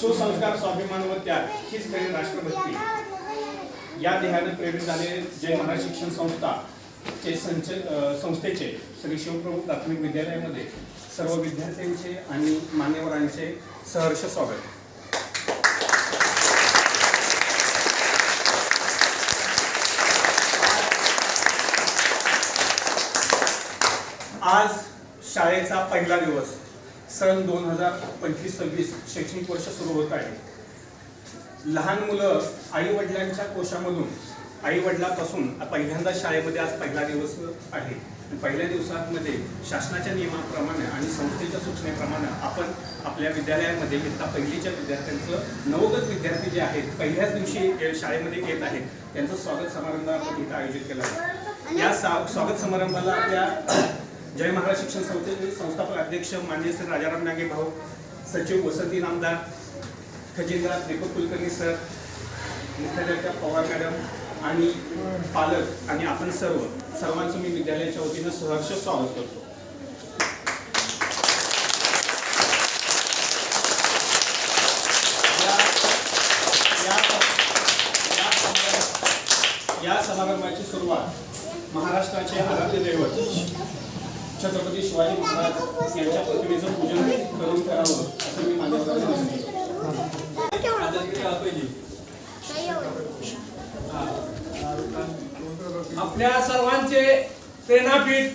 सुसंस्कार स्वाभिमान व त्याग हीच खरी राष्ट्रभक्ती. या देहाने प्रेरित झाले जय महाराज शिक्षण संस्था चे संच संस्थेचे श्री शिवप्रभू प्राथमिक विद्यालयामध्ये सर्व विद्यार्थ्यांचे आणि मान्यवरांचे सहर्ष स्वागत. आज शाळेचा पहिला दिवस. सन दोन हजार पंचवीस सव्वीस शैक्षणिक वर्ष सुरू होत आहे. लहान मुलं आई वडिलांच्या कोशामधून आई वडिलापासून पहिल्यांदा शाळेमध्ये आज पहिला दिवस आहे. पहिल्या दिवसामध्ये शासनाच्या नियमाप्रमाणे आणि संस्थेच्या सूचनेप्रमाणे आपण आपल्या विद्यालयामध्ये इयत्ता पहिलीच्या विद्यार्थ्यांचं नवगत विद्यार्थी जे आहेत पहिल्याच दिवशी शाळेमध्ये येत आहेत त्यांचं स्वागत समारंभ आपण इथं आयोजित केला आहे. या स्वागत समारंभाला आपल्या जय महाराज शिक्षण संस्थेचे संस्थापक अध्यक्ष माननीय सर राजाराम नागे भाऊ सचिव वसंती नामदार खजिनदार दीपक कुलकर्णी सर मुख्याध्यापिका पवार मॅडम आणि पालक आणि आपण सर्व सर्वांचं मी विद्यालयाच्या वतीनं सहर्ष स्वागत करतो. या- या- या या समारंभाची सुरुवात महाराष्ट्राचे आराध्य दैवत छत्रपती शिवाजी महाराज यांच्या प्रतिमेचं पूजन करून करावं असं मी माझ्या आपल्या सर्वांचे प्रेरणापीठ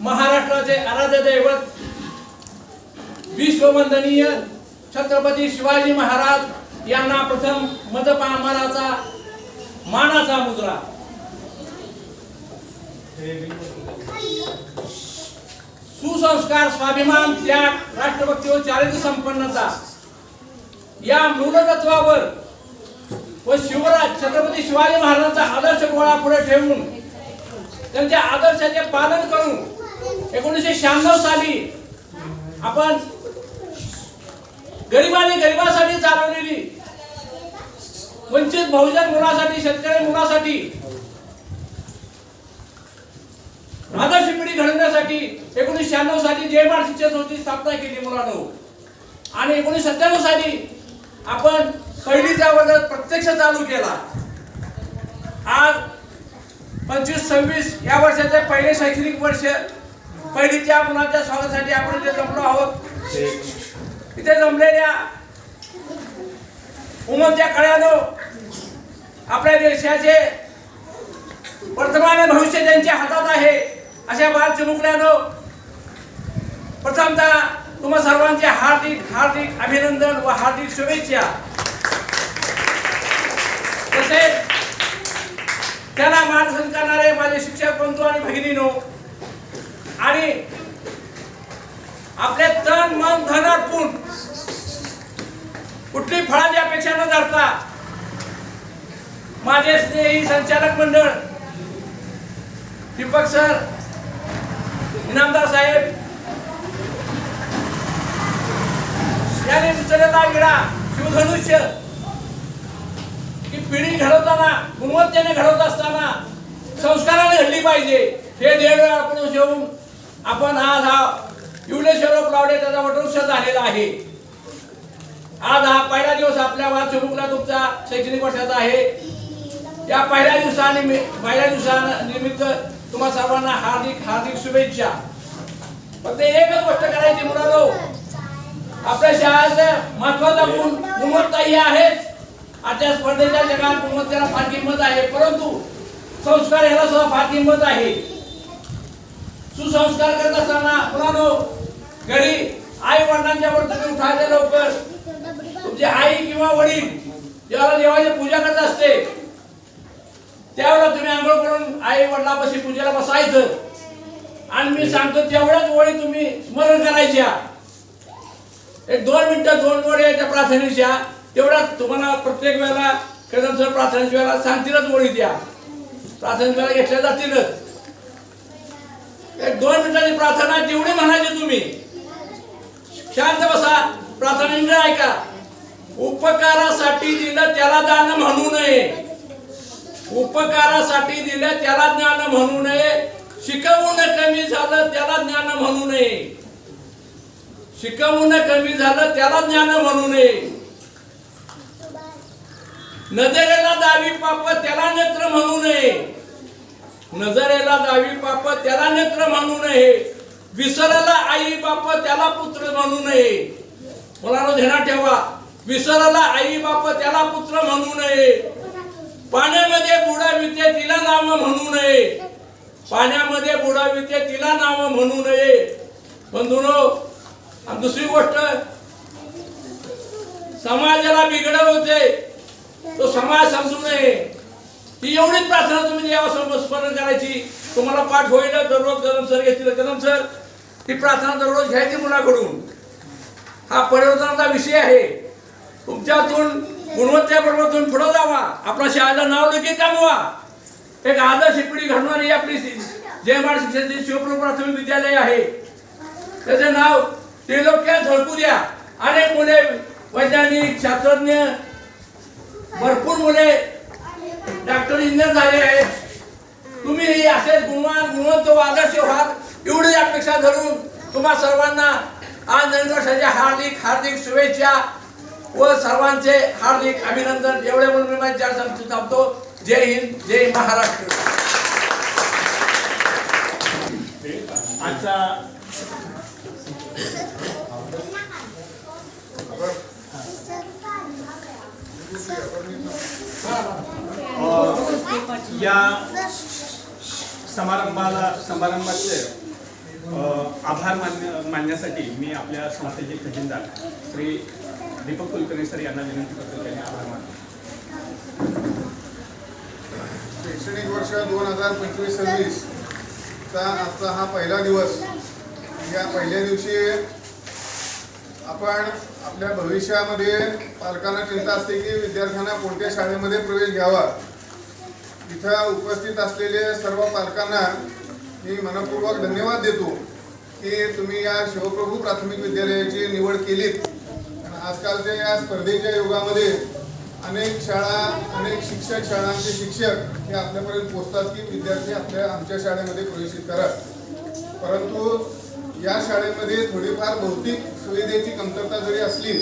महाराष्ट्राचे आराध्य दैवत विश्ववंदनीय छत्रपती शिवाजी महाराज यांना प्रथम मदपामाराचा मानाचा मुद्रा. सुसंस्कार स्वाभिमान त्याग राष्ट्रभक्ती व चारित्र्य संपन्नता. या मूलतत्वावर व शिवराज छत्रपती शिवाजी महाराजांचा आदर्श गोळा पुढे ठेवून त्यांच्या आदर्शाचे पालन करून एकोणीसशे शहाण्णव साली आपण गरिबाने गरिबासाठी चालवलेली वंचित बहुजन मुलासाठी शेतकरी मुलासाठी आदर्श पिढी घडवण्यासाठी एकोणीसशे शहाण्णव साली जे महाराज शिक्षण संस्थेची स्थापना केली मुलांनो. आणि एकोणीसशे सत्त्याण्णव साली आपण पहिलीचा वर्ग प्रत्यक्ष चालू केला. आज पंचवीस सव्वीस या वर्षाचे पहिले शैक्षणिक वर्ष. पहिलीच्या मुलांच्या स्वागतासाठी आपण इथे जमलो आहोत. इथे जमलेल्या उमरच्या कळ्यानो आपल्या देशाचे वर्तमान भविष्य ज्यांच्या हातात आहे अशा बाल चिमुकल्यानो प्रथमतः तुम्हा सर्वांचे हार्दिक हार्दिक अभिनंदन व हार्दिक शुभेच्छा. तसेच त्यांना मार्गदर्शन करणारे माझे शिक्षक बंधू आणि भगिनीनो आणि आपले तन मन धन अडकून कुठली फळाची अपेक्षा न धरता माझे स्नेही संचालक मंडळ दीपक सर इनामदार साहेब. याने उचललेला विडा. शिवधनुष्य. की पिढी घडवताना गुणवत्तेने घडवत असताना संस्काराने घडली पाहिजे. हे देव आपण घेऊन आपण आज हा युलेश्वर प्रावडे त्याचा वटवृक्ष झालेला आहे. आज हा पहिला दिवस आपल्या वाचमुकला तुमचा शैक्षणिक वर्षाचा आहे. या पहिल्या दिवसानिमित्त पहिल्या दिवसानिमित्त तुम्हा सर्वांना हार्दिक हार्दिक शुभेच्छा. फक्त एकच गोष्ट करायची मुलांनो. आपल्या शाळेचं महत्त्वाचा गुण गुणवत्ता ही आहेच. आजच्या स्पर्धेच्या जगात गुणवत्तेला फार किंमत आहे परंतु संस्कार याला सुद्धा फार किंमत आहे. सुसंस्कार करत असताना मुलांनो घरी आई वडिलांच्या वर तुम्ही उठायचे लवकर. तुमची आई किंवा वडील देवाला देवाची पूजा करत असते त्यावेळेला तुम्ही आंघोळ करून आई वडिलापाशी पूजेला बसायचं. आणि मी सांगतो तेवढ्याच ओळी तुम्ही स्मरण करायच्या. एक दोन मिनिटं दोन ओळी याच्या प्रार्थनेच्या. तेवढ्याच तुम्हाला प्रत्येक वेळेला कदम सर प्रार्थनेच्या वेळेला सांगतीलच ओळी द्या प्रार्थनेच्या वेळेला घेतल्या जातीलच एक दोन मिनिटाची प्रार्थना जेवढी म्हणायची तुम्ही शांत बसा. प्रार्थना ऐका. उपकारासाठी दिलं त्याला दान म्हणू नये. उपकारासाठी दिलं त्याला ज्ञान म्हणू नये. शिकवून कमी झालं त्याला ज्ञान म्हणू नये. शिकवणं कमी झालं त्याला ज्ञान म्हणू नये. नजरेला दावी पाप त्याला नेत्र म्हणू नये. नजरेला दावी पाप त्याला नेत्र म्हणू नये. विसरला आई बाप त्याला पुत्र म्हणू नये. मुलांना ध्यानात ठेवा. विसरला आई बाप त्याला पुत्र म्हणू नये. पाण्यामध्ये बुडाविते तिला नाम म्हणू नये. पाण्यामध्ये बुडाविते तिला नाव म्हणू नये. बंधुनो आणि दुसरी गोष्ट समाजाला बिघडवते तो समाज समजू नये. ही एवढीच प्रार्थना तुम्ही देवासमोर स्मरण करायची. तुम्हाला पाठ होईल दररोज कदम सर घेतील कदम सर. ही प्रार्थना दररोज घ्यायची मुलाकडून. हा परिवर्तनाचा विषय आहे. तुमच्यातून गुणवत्तेबरोबर तुम्ही पुढं जावा. आपल्या शाळेला नाव लेखी कामवा एक आदर्श पिढी घडणारी आपली जय शिक्षण शिवप्रभू प्राथमिक विद्यालय आहे. त्याचे नाव ते लोक झळकू द्या. अनेक मुले वैज्ञानिक शास्त्रज्ञ भरपूर मुले डॉक्टर इंजिनियर झाले आहेत. तुम्ही ही असेच गुणवान गुणवंत व आदर्श व्हाल एवढी अपेक्षा धरून तुम्हा सर्वांना आज नवीन वर्षाच्या हार्दिक हार्दिक शुभेच्छा. व सर्वांचे हार्दिक अभिनंदन. एवढे म्हणून मी माझे चार शब्द थांबतो. जय हिंद जय महाराष्ट्र. आजचा या समारंभाला समारंभाचे आभार मान्य मानण्यासाठी मी आपल्या संस्थेचे खजिनदार श्री दीपक कुलकर्णी सर यांना विनंती करतो त्यांनी आभार मानतो. शैक्षणिक वर्ष दोन हजार पंचवीस सव्वीस चा आजचा हा पहिला दिवस. या पहिल्या दिवशी आपण आपल्या भविष्यामध्ये पालकांना चिंता असते की विद्यार्थ्यांना कोणत्या शाळेमध्ये प्रवेश घ्यावा? इथं उपस्थित असलेले सर्व पालकांना मी मनपूर्वक धन्यवाद देतो की तुम्ही या शिवप्रभू प्राथमिक विद्यालयाची निवड केलीत. आजकालच्या या स्पर्धेच्या युगामध्ये अनेक शाळा अनेक शिक्षक शाळांचे शिक्षक हे आपल्यापर्यंत पोहोचतात की विद्यार्थी आपल्या आमच्या शाळेमध्ये प्रवेशित करा परंतु या शाळेमध्ये थोडीफार भौतिक सुविधेची कमतरता जरी असली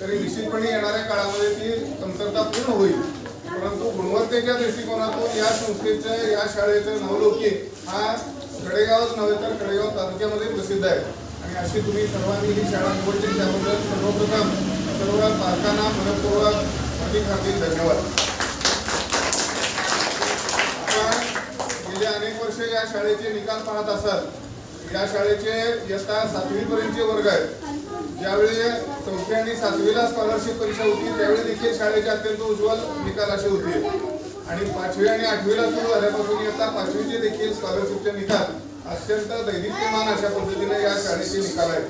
तरी निश्चितपणे येणाऱ्या काळामध्ये ती कमतरता पूर्ण होईल. परंतु गुणवत्तेच्या दृष्टिकोनातून या संस्थेचं या शाळेचं नावलौकिक हा कडेगावच नव्हे तर कडेगाव तालुक्यामध्ये प्रसिद्ध आहे. आणि अशी तुम्ही सर्वांनी ही शाळा निवडली त्याबद्दल सर्वप्रथम सर्व पालकांना मनपूर्वक हार्दिक हार्दिक धन्यवाद. आपण गेले अनेक वर्ष या शाळेचे निकाल पाहत असाल या शाळेचे इयत्ता सातवी पर्यंतचे वर्ग आहेत. ज्यावेळी चौथी आणि सातवीला स्कॉलरशिप परीक्षा होती त्यावेळी देखील शाळेचे अत्यंत उज्ज्वल निकाल असे होते. आणि पाचवी आणि आठवीला सुरू झाल्यापासून इयत्ता पाचवीचे देखील स्कॉलरशिपचे निकाल अत्यंत दैनित्यमान अशा पद्धतीने या शाळेचे निकाल आहेत.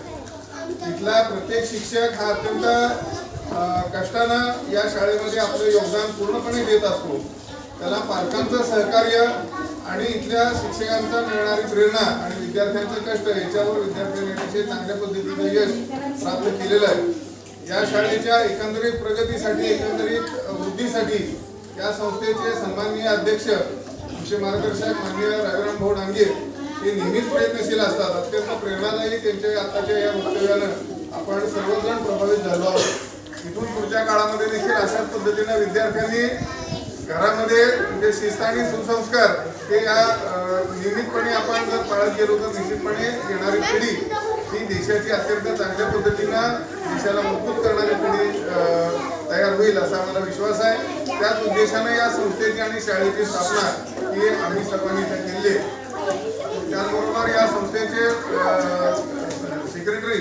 इथला प्रत्येक शिक्षक हा अत्यंत कष्टानं या शाळेमध्ये आपलं योगदान पूर्णपणे देत असतो. त्याला पालकांचं सहकार्य आणि इथल्या शिक्षकांचा मिळणारी प्रेरणा आणि विद्यार्थ्यांचं कष्ट याच्यावर विद्यार्थ्यांनी अतिशय चांगल्या पद्धतीचं यश प्राप्त केलेलं आहे. या शाळेच्या एकंदरीत प्रगतीसाठी एकंदरीत वृद्धीसाठी या संस्थेचे सन्माननीय अध्यक्ष आमचे मार्गदर्शक माननीय राजाराम भाऊ डांगे ते नेहमीच प्रयत्नशील असतात. अत्यंत प्रेरणादायी त्यांच्या आताच्या या वक्तव्यानं आपण सर्वजण प्रभावित झालो आहोत. इथून पुढच्या काळामध्ये देखील अशाच पद्धतीनं विद्यार्थ्यांनी घरामध्ये म्हणजे शिस्त आणि सुसंस्कार हे या नियमितपणे आपण जर पाळत गेलो तर निश्चितपणे येणारी पिढी ही देशाची अत्यंत चांगल्या पद्धतीनं देशाला मजबूत करणारी पिढी तयार होईल असा आम्हाला विश्वास आहे. त्याच उद्देशाने या संस्थेची आणि शाळेची स्थापना ही आम्ही सर्वांनी केली आहे. संस्थेचे सेक्रेटरी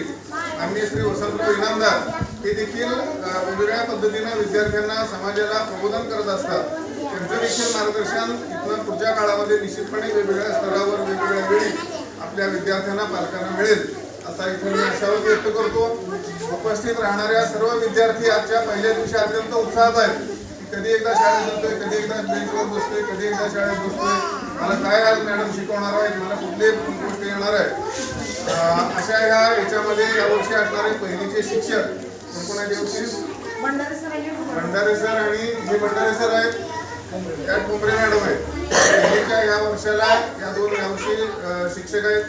आम्ही श्री वसंतराव इनामदार हे देखील वेगवेगळ्या पद्धतीनं विद्यार्थ्यांना समाजाला प्रबोधन करत असतात. त्यांचं देखील मार्गदर्शन इथं पुढच्या काळामध्ये निश्चितपणे वेगवेगळ्या स्तरावर वेगवेगळ्या वेळी आपल्या विद्यार्थ्यांना पालकांना मिळेल असा इथून मी आशावाद व्यक्त करतो. उपस्थित राहणाऱ्या सर्व विद्यार्थी आजच्या पहिल्या दिवशी अत्यंत उत्साहात आहेत. कधी एकदा शाळेत जातोय कधी एकदा बेंचवर बसतोय कधी एकदा शाळेत बसतोय. मला काय आज मॅडम शिकवणार आहेत मला कुठले गोष्टी येणार आहे. अशा ह्या याच्यामध्ये यावर्षी असणारे पहिलीचे शिक्षक कोणकोणाच्या वर्षी भंडारे सर आणि जे भंडारे सर आहेत त्या ठोंबरे मॅडम आहेत. पहिलीच्या या वर्षाला या दोन यावर्षी शिक्षक आहेत.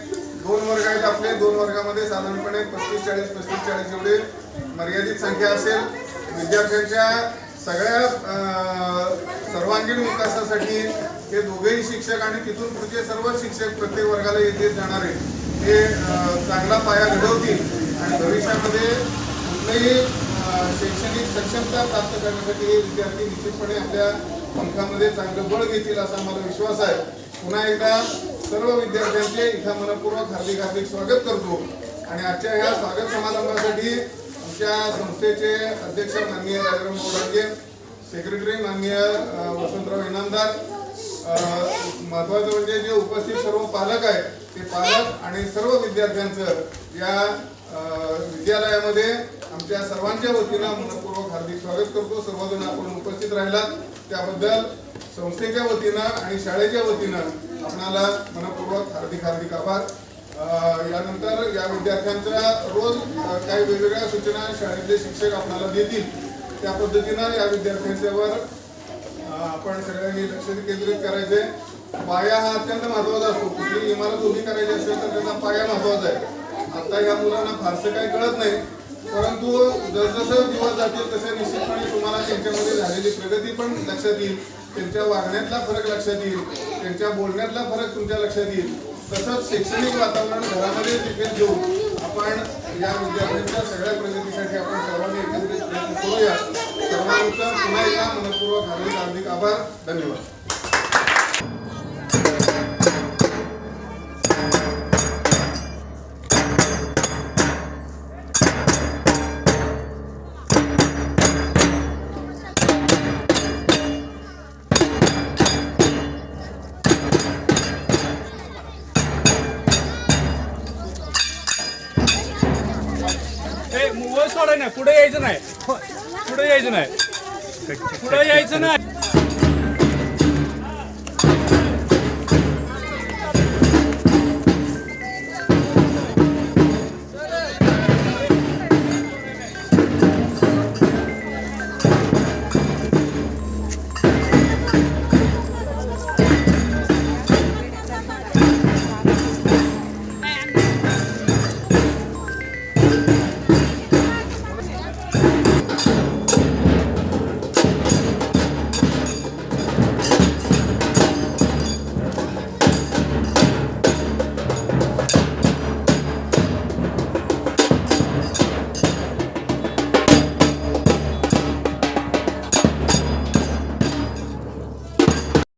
दोन वर्ग आहेत आपले दोन वर्गामध्ये साधारणपणे पस्तीस चाळीस पस्तीस चाळीस एवढे मर्यादित संख्या असेल. विद्यार्थ्यांच्या सगळ्या सर्वांगीण विकासासाठी हे दोघेही शिक्षक आणि तिथून पुढचे सर्व शिक्षक प्रत्येक वर्गाला येथे जाणारे हे चांगला पाया घडवतील आणि भविष्यामध्ये कुठलंही शैक्षणिक सक्षमता प्राप्त करण्यासाठी हे विद्यार्थी निश्चितपणे आपल्या पंखामध्ये चांगलं बळ घेतील असा मला विश्वास आहे. पुन्हा एकदा सर्व विद्यार्थ्यांचे इथं मनपूर्वक हार्दिक हार्दिक स्वागत करतो. आणि आजच्या ह्या स्वागत समारंभासाठी आमच्या संस्थेचे अध्यक्ष माननीय राजाराम मोडांगे सेक्रेटरी माननीय वसंतराव इनामदार महत्वाचं म्हणजे जे उपस्थित सर्व पालक आहेत ते पालक आणि सर्व विद्यार्थ्यांचं या विद्यालयामध्ये आमच्या सर्वांच्या वतीनं मनपूर्वक हार्दिक स्वागत करतो. सर्वजण आपण उपस्थित राहिलात त्याबद्दल संस्थेच्या वतीनं आणि शाळेच्या वतीनं आपणाला मनपूर्वक हार्दिक हार्दिक आभार. यानंतर या विद्यार्थ्यांच्या रोज काही वेगवेगळ्या सूचना शाळेतले शिक्षक आपल्याला देतील. त्या पद्धतीनं या विद्यार्थ्यांच्यावर आपण सगळ्यांनी लक्ष केंद्रित करायचे पाया हा अत्यंत महत्त्वाचा असतो. कुठली इमारत उभी करायची असेल तर त्याचा पाया महत्त्वाचा आहे. आता या मुलांना फारसं काही कळत नाही. परंतु जसजसं दिवस जातील तसे निश्चितपणे तुम्हाला त्यांच्यामध्ये झालेली प्रगती पण लक्षात येईल. त्यांच्या वागण्यातला फरक लक्षात येईल. त्यांच्या बोलण्यातला फरक तुमच्या लक्षात येईल. तसंच शैक्षणिक वातावरण घरामध्ये देखील घेऊन आपण या विद्यार्थ्यांच्या सगळ्या प्रगतीसाठी आपण सर्वांनी एकत्रित प्रयत्न करूया. सर्वांचं पुन्हा एकदा मनपूर्वक हार्दिक हार्दिक आभार. धन्यवाद. tonight.